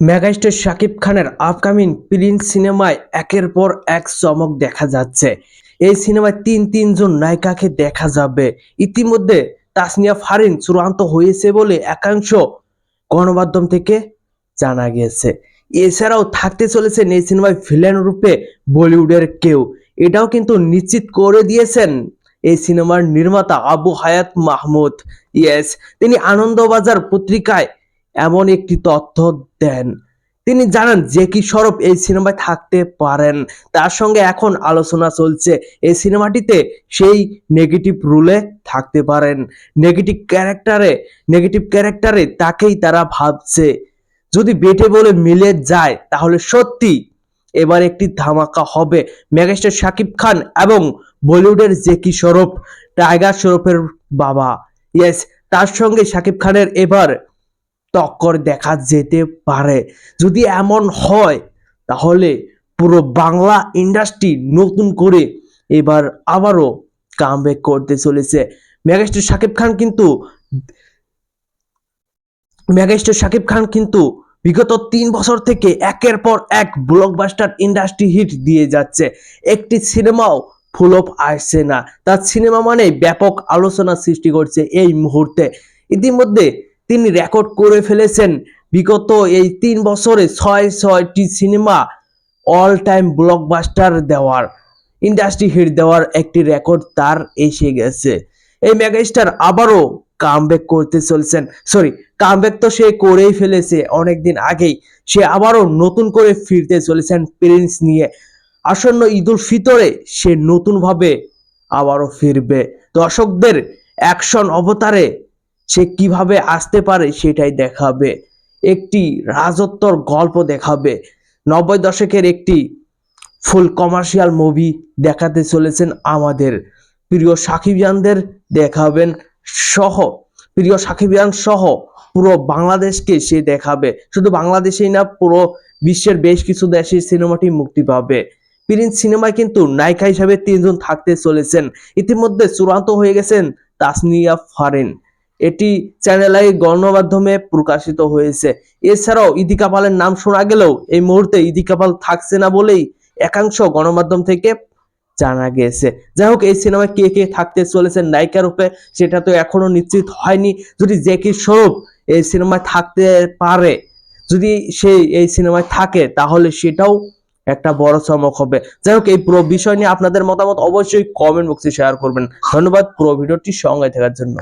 Megastar Shakib খানের upcoming Prince সিনেমায় একের পর এক চমক দেখা যাচ্ছে। এই সিনেমায় তিন তিনজন নায়িকাকে দেখা যাবে। ইতিমধ্যে তাসনিয়া ফারিন চূড়ান্ত হয়েছে বলে একাংশ গণমাধ্যম থেকে জানা গিয়েছে এছাড়াও থাকতে চলেছেন এই সিনেমায় ভিলেন রূপে বলিউডের কেউ। এটাও কিন্তু নিশ্চিত করে দিয়েছেন এই সিনেমার নির্মাতা আবু হায়াত মাহমুদ। ইয়েস, তিনি আনন্দবাজার পত্রিকায় এমন একটি তথ্য দেন। তিনি জানান যে কি সরব এই সিনেমায় থাকতে পারেন। তার সঙ্গে এখন আলোচনা চলছে। এই সিনেমাটিতে সেই নেগেটিভ রুলে থাকতে পারেন। নেগেটিভ ক্যারেক্টারে নেগেটিভ ক্যারেক্টারে তাকেই তারা ভাবছে। যদি বেটে বলে মিলে যায়, তাহলে সত্যি এবার একটি ধামাকা হবে। মেগাস্টার শাকিব খান এবং বলিউডের জেকি স্বরূপ টাইগার স্বরূপের বাবা। ইয়েস, তার সঙ্গে শাকিব খানের এবার টক্কর দেখা যেতে পারে যদি এমন হয়, তাহলে পুরো বাংলা ইন্ডাস্ট্রি নতুন করে এবার আবারও কামব্যাক করতে চলেছে। মেগাস্টার শাকিব খান কিন্তু, মেগাস্টার শাকিব খান কিন্তু বিগত তিন বছর থেকে একের পর এক ব্লকবাস্টার ইন্ডাস্ট্রি হিট দিয়ে যাচ্ছে। একটি সিনেমাও ফুল অফ আসছে না। তার সিনেমা মানে ব্যাপক আলোচনা সৃষ্টি করছে এই মুহূর্তে। ইতিমধ্যে তিনি রেকর্ড করে ফেলেছেন। বিগত এই তিন বছরে ছয় ছয়টি সিনেমা অল টাইম ব্লকবাস্টার দেওয়ার ইন্ডাস্ট্রি হিট দেওয়ার একটি রেকর্ড তার এসে গেছে। এই মেগাস্টার আবারও কামব্যাক করতে চলছেন। সরি কামব্যাক তো সে করেই ফেলেছে অনেকদিন আগেই। সে আবারও নতুন করে ফিরতে চলেছেন প্রিন্স নিয়ে। আসন্ন ঈদুল ফিতরে সে নতুনভাবে আবারও ফিরবে। দর্শকদের অ্যাকশন অবতারে সে কীভাবে আসতে পারে সেটাই দেখাবে। একটি রাজত্বর গল্প দেখাবে। নব্বই দশকের একটি ফুল কমার্শিয়াল মুভি দেখাতে চলেছেন আমাদের প্রিয় সাকিবিয়ানদের দেখাবেন সহ। প্রিয় সাকিবিয়ান সহ পুরো বাংলাদেশকে সে দেখাবে। শুধু বাংলাদেশেই না, পুরো বিশ্বের বেশ কিছু দেশে সিনেমাটি মুক্তি পাবে। প্রিন্স সিনেমায় কিন্তু নায়িকা হিসাবে তিনজন থাকতে চলেছেন। ইতিমধ্যে চূড়ান্ত হয়ে গেছেন তাসনিয়া ফারিন। এটি চ্যানেল আই গণমাধ্যমে প্রকাশিত হয়েছে। এছাড়াও ইদিকা পালের নাম শোনা গেলেও এই মুহূর্তে ইদিকা পাল থাকছে না বলেই একাংশ গণমাধ্যম থেকে জানা গেছে। যাই হোক, এই সিনেমায় কে কে থাকতে চলেছে নায়িকা রূপে সেটা তো এখনও নিশ্চিত হয়নি। যদি জেকি স্বরূপ এই সিনেমায় থাকতে পারে, যদি সে এই সিনেমায় থাকে, তাহলে সেটাও একটা বড় চমক হবে। যাই হোক, এই পুরো বিষয় নিয়ে আপনাদের মতামত অবশ্যই কমেন্ট বক্সে শেয়ার করবেন। ধন্যবাদ পুরো ভিডিওটি সঙ্গে থাকার জন্য।